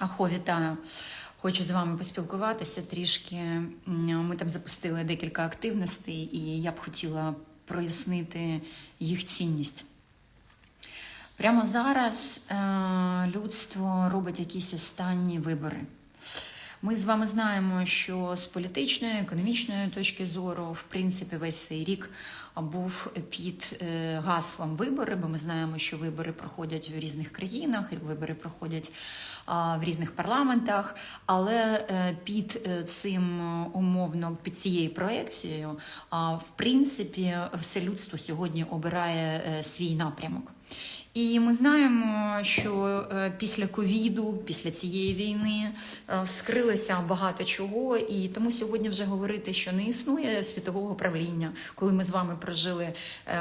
Ахо, вітаю. Хочу з вами поспілкуватися трішки. Ми там запустили декілька активностей, і я б хотіла прояснити їх цінність. Прямо зараз е, людство робить якісь останні вибори. Ми з вами знаємо, що з політичної, економічної точки зору, в принципі, весь цей рік був під е, гаслом вибори, бо ми знаємо, що вибори проходять в різних країнах, вибори проходять в різних парламентах. Але е, під е, цим умовно під цією проекцією, в принципі, все людство сьогодні обирає свій напрямок. І ми знаємо, що е, після ковіду, після цієї війни е, вскрилося багато чого, і тому сьогодні вже говорити, що не існує світового правління, коли ми з вами прожили е,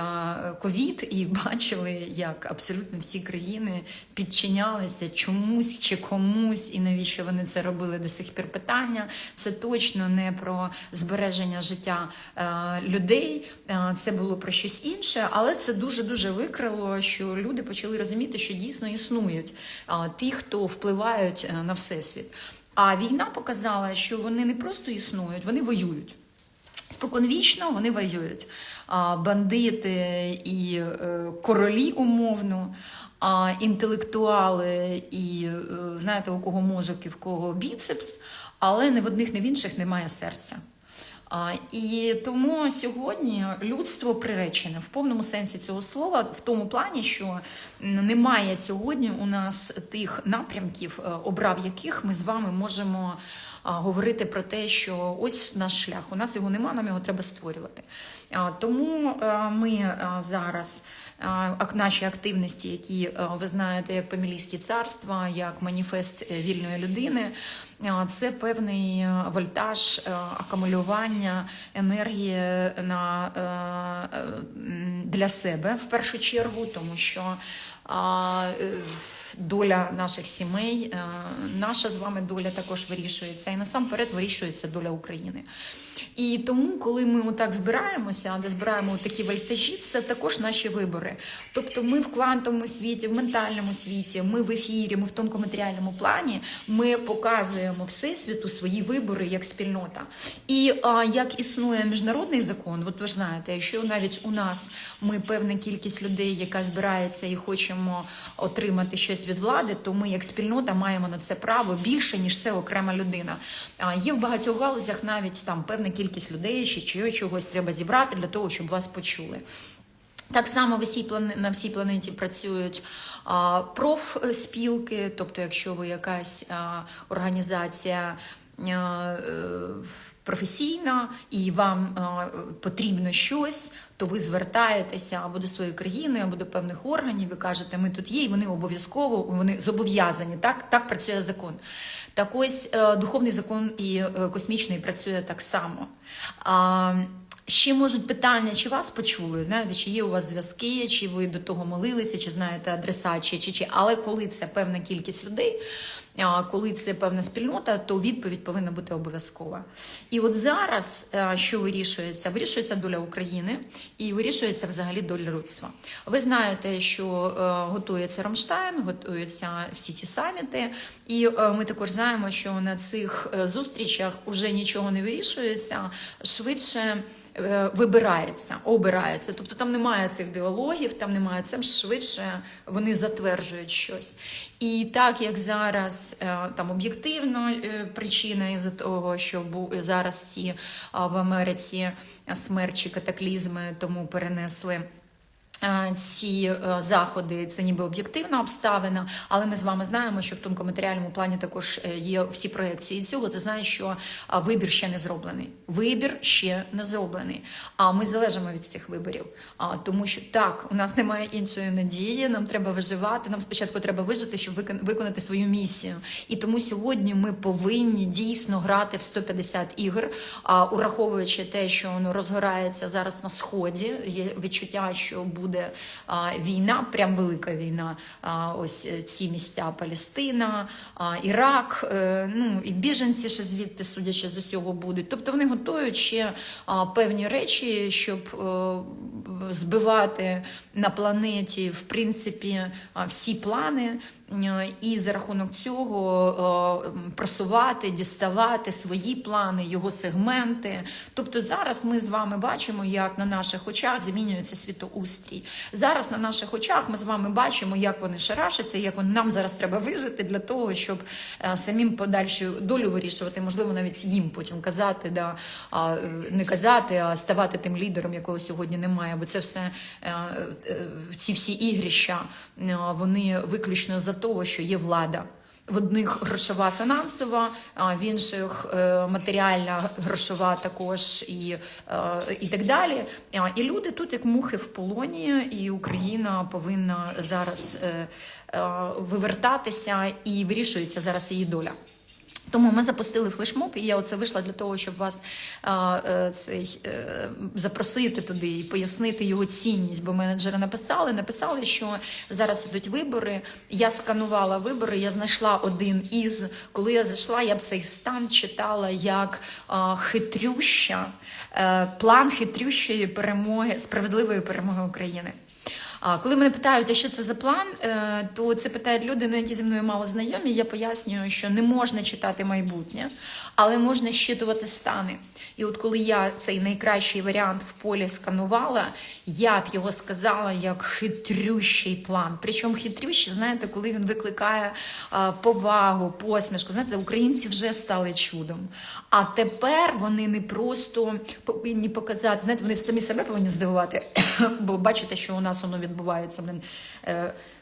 ковід і бачили, як абсолютно всі країни підчинялися чомусь чи комусь, і навіщо вони це робили до сих пір питання. Це точно не про збереження життя людей, це було про щось інше, але це дуже дуже викрило, що люди почали розуміти, що дійсно існують ті, хто впливають е, на всесвіт. А війна показала, що вони не просто існують, вони воюють. Споконвічно вони воюють. Бандити і е, королі умовно, інтелектуали і е, знаєте, у кого мозок і в кого біцепс, але не в одних, не в інших немає серця. І тому сьогодні людство приречене в повному сенсі цього слова, в тому плані, що немає сьогодні у нас тих напрямків, е, обрав яких ми з вами можемо говорити про те, що ось наш шлях. У нас його нема, нам його треба створювати. Тому е, ми е, зараз е, наші активності, які ви знаєте, як Помілійські царства, як маніфест вільної людини. Це певний вольтаж акумулювання енергії на, для себе в першу чергу, тому що доля наших сімей, е, наша з вами доля також вирішується, і насамперед вирішується доля України. І тому, коли ми отак збираємося, де збираємо такі вольтажі, це також наші вибори. Тобто, ми в квантовому світі, в ментальному світі, ми в ефірі, ми в тонкоматеріальному плані, ми показуємо всесвіту свої вибори як спільнота. І а, як існує міжнародний закон, от ви ж знаєте, якщо навіть у нас ми певна кількість людей, яка збирається і хочемо отримати щось від влади, то ми як спільнота маємо на це право більше ніж це окрема людина. А є в багатьох галузях навіть там певна кількість людей, чи чогось треба зібрати для того, щоб вас почули. Так само в усій на всій планеті працюють а, профспілки, тобто, якщо ви якась а, організація а, е, професійна і вам потрібно щось, то ви звертаєтеся або до своєї країни, або до певних органів, ви кажете, ми тут є, і вони обов'язково вони зобов'язані. Так, так працює закон. Так ось е, духовний закон і е, космічний працює так само. Ще можуть питання, чи вас почули, знаєте, чи є у вас зв'язки, чи ви до того молилися, чи знаєте адреса, чи, чи, чи. Але коли це певна кількість людей, коли це певна спільнота, то відповідь повинна бути обов'язкова. І от зараз, е, що вирішується? Вирішується доля України і вирішується взагалі доля людства. Ви знаєте, що е, готується Рамштайн, готуються всі ці саміти, і е, ми також знаємо, що на цих зустрічах уже нічого не вирішується швидше вибирається, обирається. Тобто там немає цих діалогів, там немає це швидше вони затверджують щось. І так як зараз е, там об'єктивно е, причина із того, що зараз ці в Америці смерчі, катаклізми, тому перенесли. Е, Ці е, заходи це ніби об'єктивна обставина, але ми з вами знаємо, що в тонкоматеріальному плані також е, є всі проекції цього. Це значить, що вибір ще не зроблений. Вибір ще не зроблений. А ми залежимо від цих виборів. А тому, що так, у нас немає іншої надії. Нам треба виживати. Нам спочатку треба вижити, щоб виконати свою місію. І тому сьогодні ми повинні дійсно грати в 150 ігор, а ураховуючи те, що воно розгорається зараз на сході. Є відчуття, що буде а, війна, прям велика війна. Ось е, ці місця Палестина, Ірак, е, ну і біженці ще звідти, судячи з усього, будуть. Тобто вони готують ще певні речі, щоб е, збивати на планеті в принципі всі плани. Е, і за рахунок цього е, просувати, діставати свої плани, його сегменти. Тобто зараз ми з вами бачимо, як на наших очах змінюється світоустрій. Зараз на наших очах ми з вами бачимо, як вони шарашаться, як нам зараз треба вижити для того, щоб е, самим подальшу долю вирішувати, можливо, навіть їм потім казати, да, не казати, а ставати тим лідером, якого сьогодні немає. Бо це все ці всі ігрища, вони виключно за того, що є влада. В одних грошова фінансова, а в інших е, матеріальна грошова також і, е, і так далі. І люди тут як мухи в полоні, і Україна повинна зараз е, вивертатися і вирішується зараз її доля. Тому ми запустили флешмоб, і я оце вийшла для того, щоб вас а, е, цей, е, запросити туди і пояснити його цінність. Бо менеджери написали, написали, що зараз ідуть вибори. Я сканувала вибори, я знайшла один із. Коли я зайшла, я б цей стан читала як а, хитрюща, е, план хитрющої перемоги, справедливої перемоги України. А коли мене питають, а що це за план, е, то це питають люди, ну, які зі мною мало знайомі. Я пояснюю, що не можна читати майбутнє, але можна щитувати стани. І от коли я цей найкращий варіант в полі сканувала, я б його сказала як хитрющий план. Причому хитрющий, знаєте, коли він викликає повагу, посмішку. Знаєте, українці вже стали чудом. А тепер вони не просто повинні показати, знаєте, вони самі себе повинні здивувати, бо бачите, що у нас воно відбувається.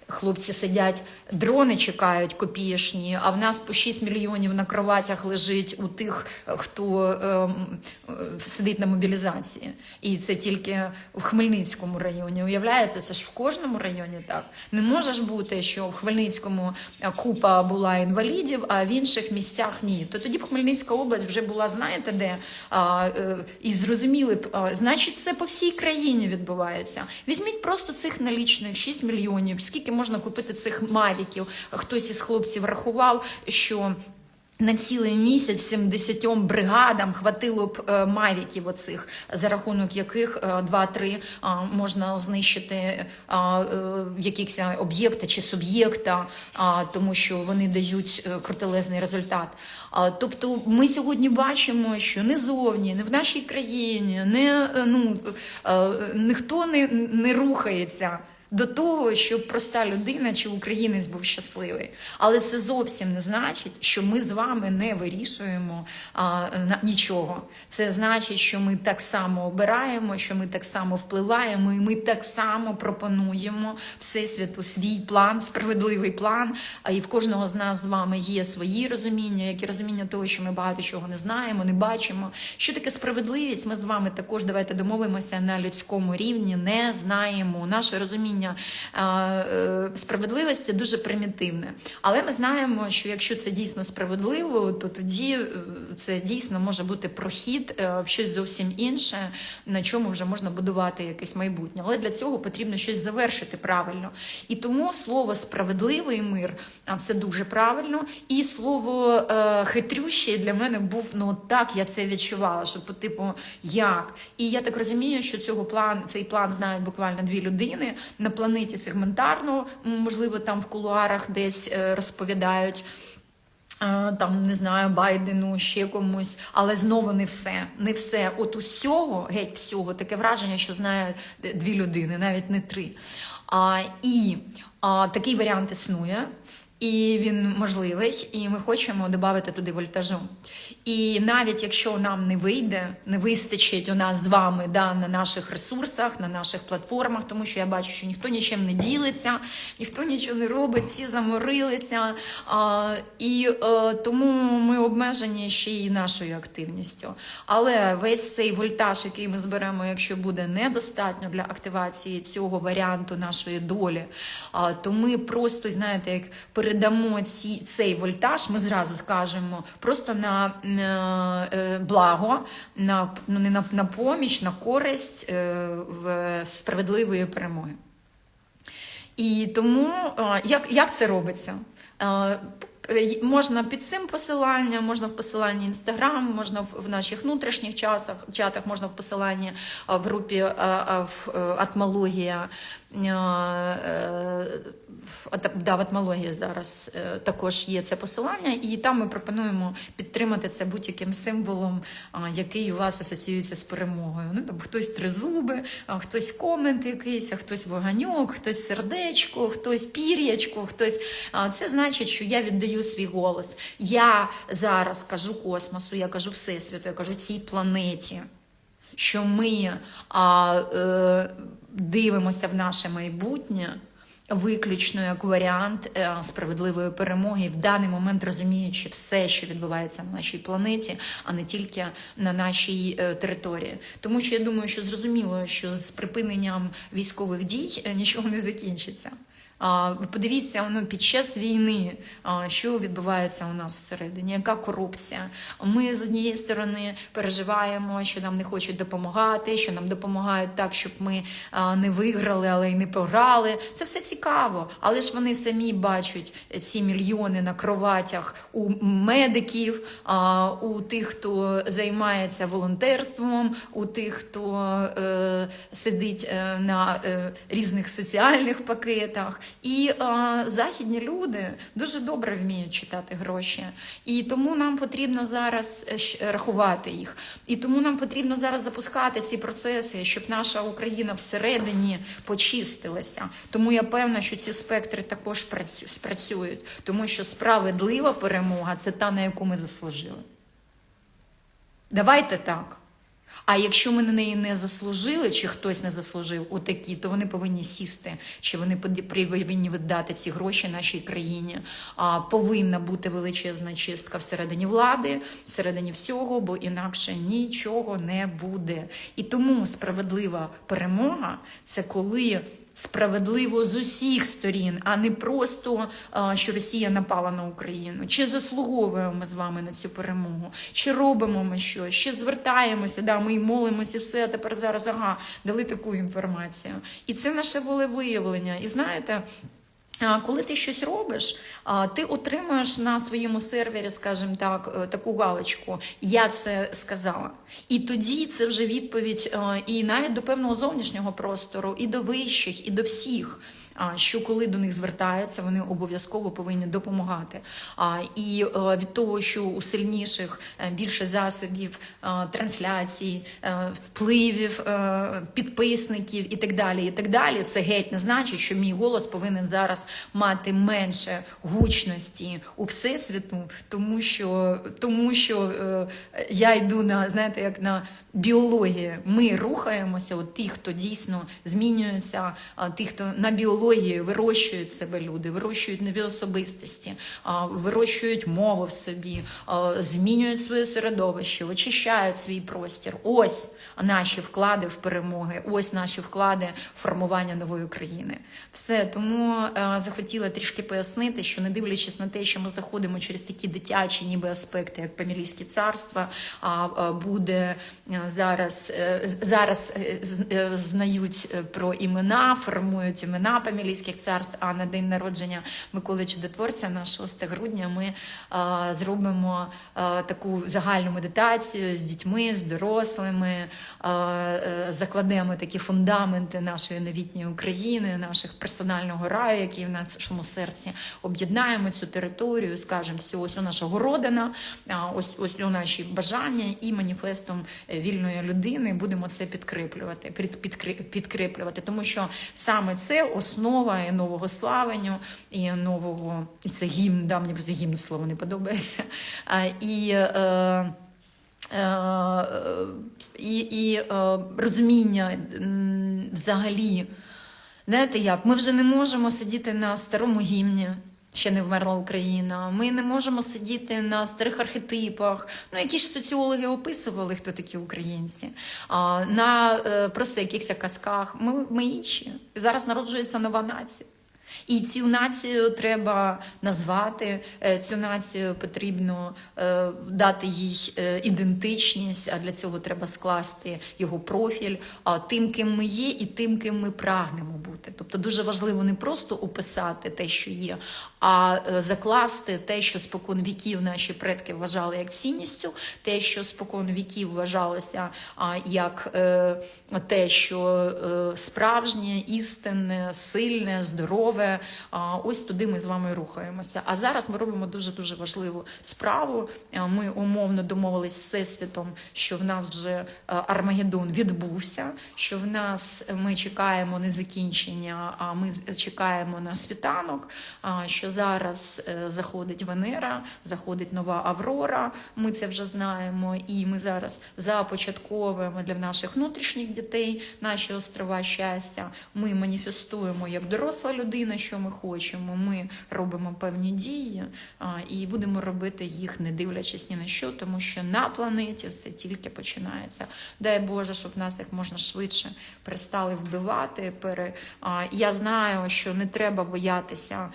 Хлопці сидять, дрони чекають копієшні, а в нас по 6 мільйонів на кроватях лежить у тих, хто е, сидить на мобілізації. І це тільки в Хмельницькому районі. Уявляєте, це ж в кожному районі так. Не може ж бути, що в Хмельницькому купа була інвалідів, а в інших місцях ні. То тоді б Хмельницька область вже була, знаєте, де а, е, і зрозуміли б, а, значить, це по всій країні відбувається. Візьміть просто цих налічних 6 мільйонів. Скільки можна купити цих мавіків? Хтось із хлопців рахував, що. На цілий місяць 70 бригадам хватило б е, мавіків оцих, за рахунок яких е, 2-3 а, можна знищити а, е, якісь об'єкта чи суб'єкта, а, тому що вони дають е, крутелезний результат. А, тобто ми сьогодні бачимо, що не зовні, не в нашій країні, не, е, ну, е, ніхто не, не рухається до того, щоб проста людина чи українець був щасливий. Але це зовсім не значить, що ми з вами не вирішуємо а, нічого. Це значить, що ми так само обираємо, що ми так само впливаємо, і ми так само пропонуємо всесвіту свій план, справедливий план. А і в кожного з нас з вами є свої розуміння, як і розуміння того, що ми багато чого не знаємо, не бачимо. Що таке справедливість? Ми з вами також давайте домовимося на людському рівні, не знаємо. Наше розуміння е, е, справедливості дуже примітивне. Але ми знаємо, що якщо це дійсно справедливо, то тоді е, це дійсно може бути прохід е, в щось зовсім інше, на чому вже можна будувати якесь майбутнє. Але для цього потрібно щось завершити правильно. І тому слово справедливий мир це дуже правильно. І слово хитрющий для мене був ну так, я це відчувала. Що по типу як. І я так розумію, що цього план, цей план знають буквально дві людини на планеті сегментарно, можливо, там в кулуарах десь е, розповідають. Е, Там не знаю, Байдену, ще комусь, але знову не все. Не все. От у всього, геть всього, таке враження, що знає дві людини, навіть не три. А, і а, такий варіант існує, і він можливий, і ми хочемо додати туди вольтажу. І навіть якщо нам не вийде, не вистачить у нас з вами да, на наших ресурсах, на наших платформах, тому що я бачу, що ніхто нічим не ділиться, ніхто нічого не робить, всі заморилися. А, і е, тому ми обмежені ще й нашою активністю. Але весь цей вольтаж, який ми зберемо, якщо буде недостатньо для активації цього варіанту нашої долі, а, то ми просто, знаєте, як передамо ці, цей вольтаж, ми зразу скажемо просто на, благо, на, ну, не на, на поміч, на користь е, в справедливої перемоги. І тому як, як це робиться? Е, Можна під цим посиланням, можна в посиланні Інстаграм, можна в наших внутрішніх чатах, чатах, можна в посиланні в групі в е, Атмологія. Е, е, да, в атмології зараз е, також є це посилання, і там ми пропонуємо підтримати це будь-яким символом, який у вас асоціюється з перемогою. Ну, там, хтось тризуби, хтось комент якийсь, хтось вогоньок, хтось сердечко, хтось пір'ячко, хтось. Це значить, що я віддаю свій голос. Я зараз кажу космосу, я кажу Всесвіту, я кажу цій планеті що ми а, е, дивимося в наше майбутнє виключно як варіант е, справедливої перемоги, в даний момент розуміючи все, що відбувається на нашій планеті, а не тільки на нашій е, території. Тому що я думаю, що зрозуміло, що з припиненням військових дій е, нічого не закінчиться. Ви Подивіться, ну, під час війни, що відбувається у нас всередині, яка корупція. Ми з однієї сторони переживаємо, що нам не хочуть допомагати, що нам допомагають так, щоб ми не виграли, але й не програли. Це все цікаво, але ж вони самі бачать ці мільйони на кроватях у медиків, у тих, хто займається волонтерством, у тих, хто е, сидить е, на е, різних соціальних пакетах. І е, західні люди дуже добре вміють читати гроші. І тому нам потрібно зараз е, рахувати їх. І тому нам потрібно зараз запускати ці процеси, щоб наша Україна всередині почистилася. Тому я певна, що ці спектри також працю- спрацюють, тому що справедлива перемога це та, на яку ми заслужили. Давайте так. А якщо ми на неї не заслужили, чи хтось не заслужив отакі, то вони повинні сісти, чи вони повинні віддати ці гроші нашій країні. А, повинна бути величезна чистка всередині влади, всередині всього, бо інакше нічого не буде. І тому справедлива перемога це коли. Справедливо з усіх сторін, а не просто що Росія напала на Україну. Чи заслуговуємо ми з вами на цю перемогу? Чи робимо ми щось? Чи звертаємося? Да, ми й молимося, і все а тепер зараз ага, дали таку інформацію. І це наше волевиявлення. І знаєте. Коли ти щось робиш, ти отримуєш на своєму сервері, скажімо так, е, таку галочку Я це сказала. І тоді це вже відповідь е, і навіть до певного зовнішнього простору, і до вищих, і до всіх. Що коли до них звертаються, вони обов'язково повинні допомагати. І е, від того, що у сильніших е, більше засобів е, трансляцій, впливів, підписників і так далі, і так далі, це геть не значить, що мій голос повинен зараз мати менше гучності у всесвіту, тому що, тому що я йду на знаєте, як на біології. Ми рухаємося. От ті, хто дійсно змінюється, ті, хто на біології вирощують себе люди, вирощують нові особистості, вирощують мову в собі, змінюють своє середовище, очищають свій простір. Ось наші вклади в перемоги, ось наші вклади в формування нової країни. Все тому е, захотіла трішки пояснити, що не дивлячись на те, що ми заходимо через такі дитячі, ніби аспекти, як Памілійське царство, буде е, зараз е, зараз знають про імена, формують імена Памілійських царств. А на день народження Миколи Чудотворця на 6 грудня ми а, зробимо а, таку загальну медитацію з дітьми, з дорослими, а, е, закладемо такі фундаменти нашої новітньої України, наших персонального раю, який в нашому серці. Об'єднаємо цю територію, скажемо, все, ось у нашого родина, а, ось ось у наші бажання і маніфестом е, вільної людини будемо це підкріплювати, під- підкріплювати, тому що саме це основа і нового славенню, і нового і це гімн, да, мені просто гімн слово не подобається. І е, Е, і, і е, розуміння взагалі. Знаєте як? Ми вже не можемо сидіти на старому гімні. Ще не вмерла Україна. Ми не можемо сидіти на старих архетипах. Ну, які ж соціологи описували, хто такі українці, а, на е, просто якихось казках. Ми, ми інші. Зараз народжується нова нація. І цю націю треба назвати, е, цю націю потрібно е, дати їй е, ідентичність, а для цього треба скласти його профіль а, тим, ким ми є, і тим, ким ми прагнемо бути. Тобто дуже важливо не просто описати те, що є, а закласти те, що спокон віків наші предки вважали як цінністю, те, що спокон віків вважалося як те, що справжнє, істинне, сильне, здорове. А, ось туди ми з вами рухаємося. А зараз ми робимо дуже дуже важливу справу. Ми умовно домовились всесвітом, що в нас вже е, Армагеддон відбувся. Що в нас ми чекаємо не закінчення, а ми чекаємо на світанок. Що зараз е, заходить Венера, заходить нова Аврора. Ми це вже знаємо, і ми зараз започатковуємо для наших внутрішніх дітей наші острова щастя. Ми маніфестуємо як доросла людина, що ми хочемо. Ми робимо певні дії і будемо робити їх, не дивлячись ні на що, тому що на планеті все тільки починається. Дай Боже, щоб нас як можна швидше перестали вбивати. Я знаю, що не треба боятися,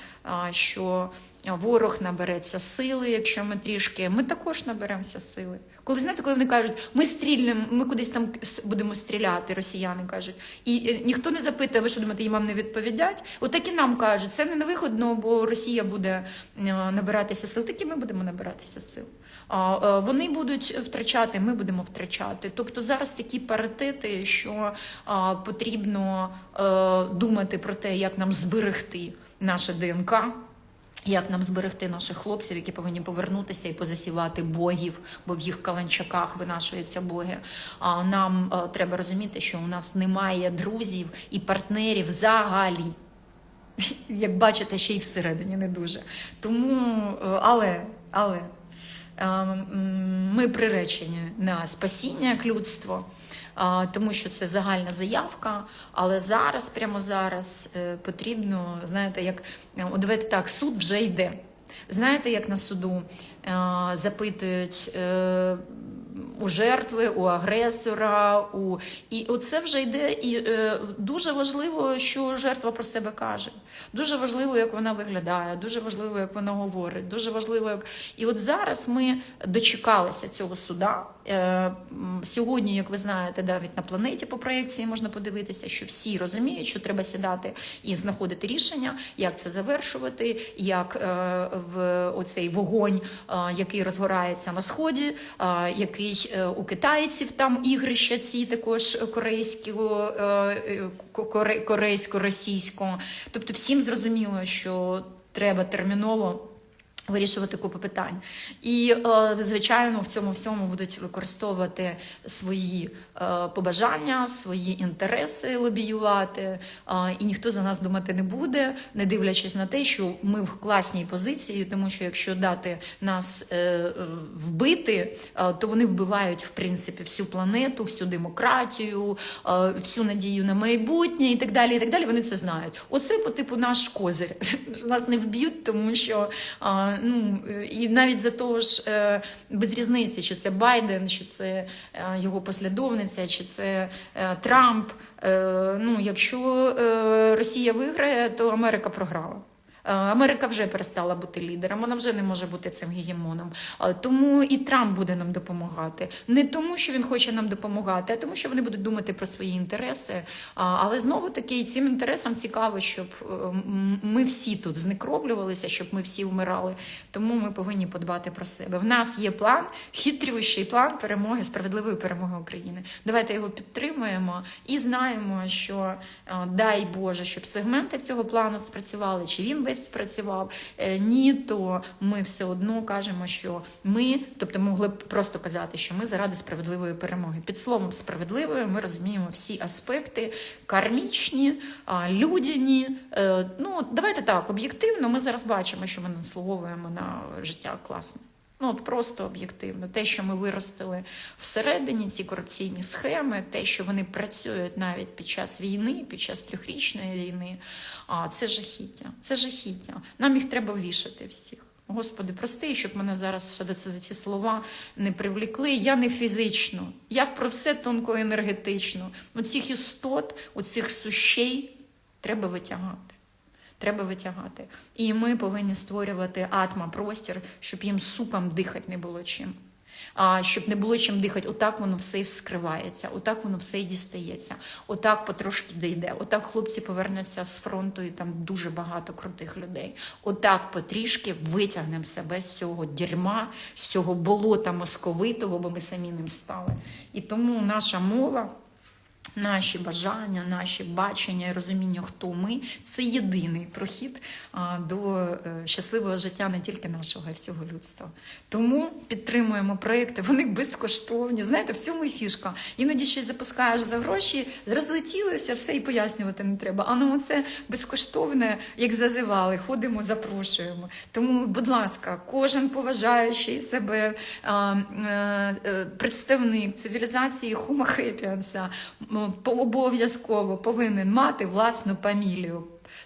що ворог набереться сили, якщо ми трішки. Ми також наберемося сили. Коли знаєте, коли вони кажуть, ми стрільнемо, ми кудись там будемо стріляти, росіяни кажуть, і е, ніхто не запитує, ви що думаєте, їм вам не відповідять? Отак і нам кажуть, це не невиходно, бо Росія буде е, набиратися сил, так і ми будемо набиратися сил. А, е, Вони будуть втрачати, ми будемо втрачати. Тобто зараз такі паритети, що потрібно думати про те, як нам зберегти наше ДНК. Як нам зберегти наших хлопців, які повинні повернутися і позасівати богів, бо в їх каланчаках винашуються боги. А нам е, треба розуміти, що у нас немає друзів і партнерів взагалі. Як бачите, ще й всередині не дуже. Тому, е, але, але е, ми приречені на спасіння як людство. Тому що це загальна заявка, але зараз, прямо зараз, е, потрібно, знаєте, як е, от давайте так, суд вже йде. Знаєте, як на суду е, запитують у жертви, у агресора, у і оце вже йде. І е, дуже важливо, що жертва про себе каже. Дуже важливо, як вона виглядає, дуже важливо, як вона говорить, дуже важливо, як і от зараз ми дочекалися цього суда. Е, сьогодні, як ви знаєте, навіть на планеті по проєкції можна подивитися, що всі розуміють, що треба сідати і знаходити рішення, як це завершувати, як е, в оцей вогонь, е, який розгорається на сході, е, який е, у китайців там ігрища ці також е, е, коре- корейсько-російського. Тобто всім зрозуміло, що треба терміново. Вирішувати купу питань. І, е, звичайно, в цьому всьому будуть використовувати свої е, побажання, свої інтереси лобіювати, е, і ніхто за нас думати не буде, не дивлячись на те, що ми в класній позиції, тому що якщо дати нас вбити, то вони вбивають в принципі всю планету, всю демократію, всю надію на майбутнє і так далі. І так далі. Вони це знають. Оце по типу наш козир. Нас не вб'ють, тому що ну і навіть за того ж е, без різниці, чи це Байден, чи це е, його послідовниця, чи це е, Трамп. Ну, якщо Росія виграє, то Америка програла. Е, Америка вже перестала бути лідером, вона вже не може бути цим гегемоном. Е, Тому і Трамп буде нам допомагати. Не тому, що він хоче нам допомагати, а тому, що вони будуть думати про свої інтереси. Але знову таки цим інтересам цікаво, щоб е, ми всі тут зникроблювалися, щоб ми всі вмирали. Тому ми повинні подбати про себе. В нас є план, хитрющий план перемоги, справедливої перемоги України. Давайте його підтримуємо і знаємо, що е, дай Боже, щоб сегменти цього плану спрацювали, чи він весь спрацював. Е, Ні, то ми все одно кажемо, що ми, тобто могли б просто казати, що ми заради справедливої перемоги. Під словом справедливою ми розуміємо всі аспекти кармічні, людяні. Е, Ну, давайте так, об'єктивно, ми зараз бачимо, що ми наслуговуємо на життя класне. Ну, от просто об'єктивно. Те, що ми виростили всередині, ці корупційні схеми, те, що вони працюють навіть під час війни, під час трьохрічної війни, а, це жахіття. Це жахіття. Нам їх треба вішати всіх. Господи, прости, щоб мене зараз ще до ці, слова не привлікли. Я не фізично, я про все тонко енергетично. Оцих істот, оцих сущей треба витягати. Треба витягати. І ми повинні створювати атма простір, щоб їм супом дихати не було чим. А щоб не було чим дихати, отак воно все і вскривається, отак воно все і дістається, отак потрошки дійде, отак хлопці повернуться з фронту, і там дуже багато крутих людей. Отак потрішки витягнемо себе з цього дерьма, з цього болота московитого, бо ми самі ним стали. І тому наша мова. Наші бажання, наші бачення і розуміння, хто ми, це єдиний прохід до е, щасливого життя не тільки нашого, а й всього людства. Тому підтримуємо проекти, вони безкоштовні. Знаєте, в цьому і фішка. Іноді щось запускаєш за гроші, розлетілося, все і пояснювати не треба. А ну це безкоштовне, як зазивали, ходимо, запрошуємо. Тому, будь ласка, кожен поважаючий себе е, е, представник цивілізації Homo sapiens, обов'язково повинен мати власну фамілію.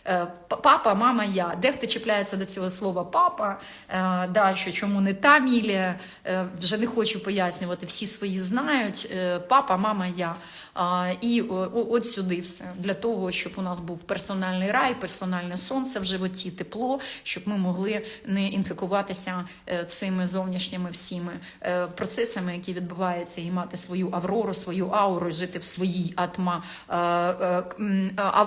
Е, Папа, мама, я. Дехто чіпляється до цього слова папа, е, да, що чому не та мілія, е, вже не хочу пояснювати, всі свої знають. Папа, мама, я. І от сюди все. Для того, щоб у нас був персональний рай, персональне сонце в животі, тепло, щоб ми могли не інфікуватися цими зовнішніми всіми процесами, які відбуваються, і мати свою аврору, свою ауру, жити в своїй атма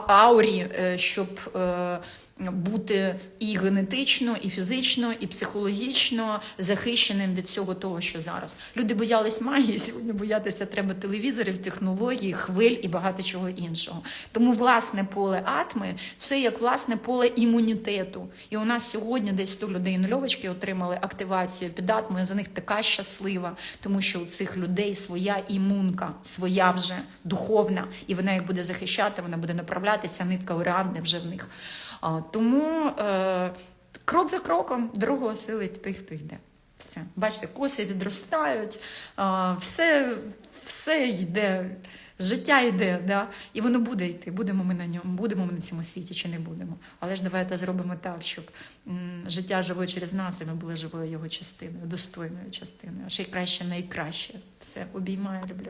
аурі, щоб е, бути і генетично, і фізично, і психологічно захищеним від всього того, що зараз. Люди боялись магії, сьогодні боятися треба телевізорів, технологій, хвиль і багато чого іншого. Тому власне поле атми це як власне поле імунітету. І у нас сьогодні десь 100 людей нульовочки отримали активацію під атмою. За них така щаслива, тому що у цих людей своя імунка, своя вже духовна, і вона їх буде захищати, вона буде направлятися, нитка Оріадни вже в них. Тому е, крок за кроком дорогу осилить тих, хто йде. Все. Бачите, коси відростають, все, все йде, життя йде, да? і воно буде йти. Будемо ми на ньому, будемо ми на цьому світі чи не будемо. Але ж давайте зробимо так, щоб життя жило через нас, і ми були живою його частиною, достойною частиною. А ще й краще найкраще. Все, обіймаю, люблю.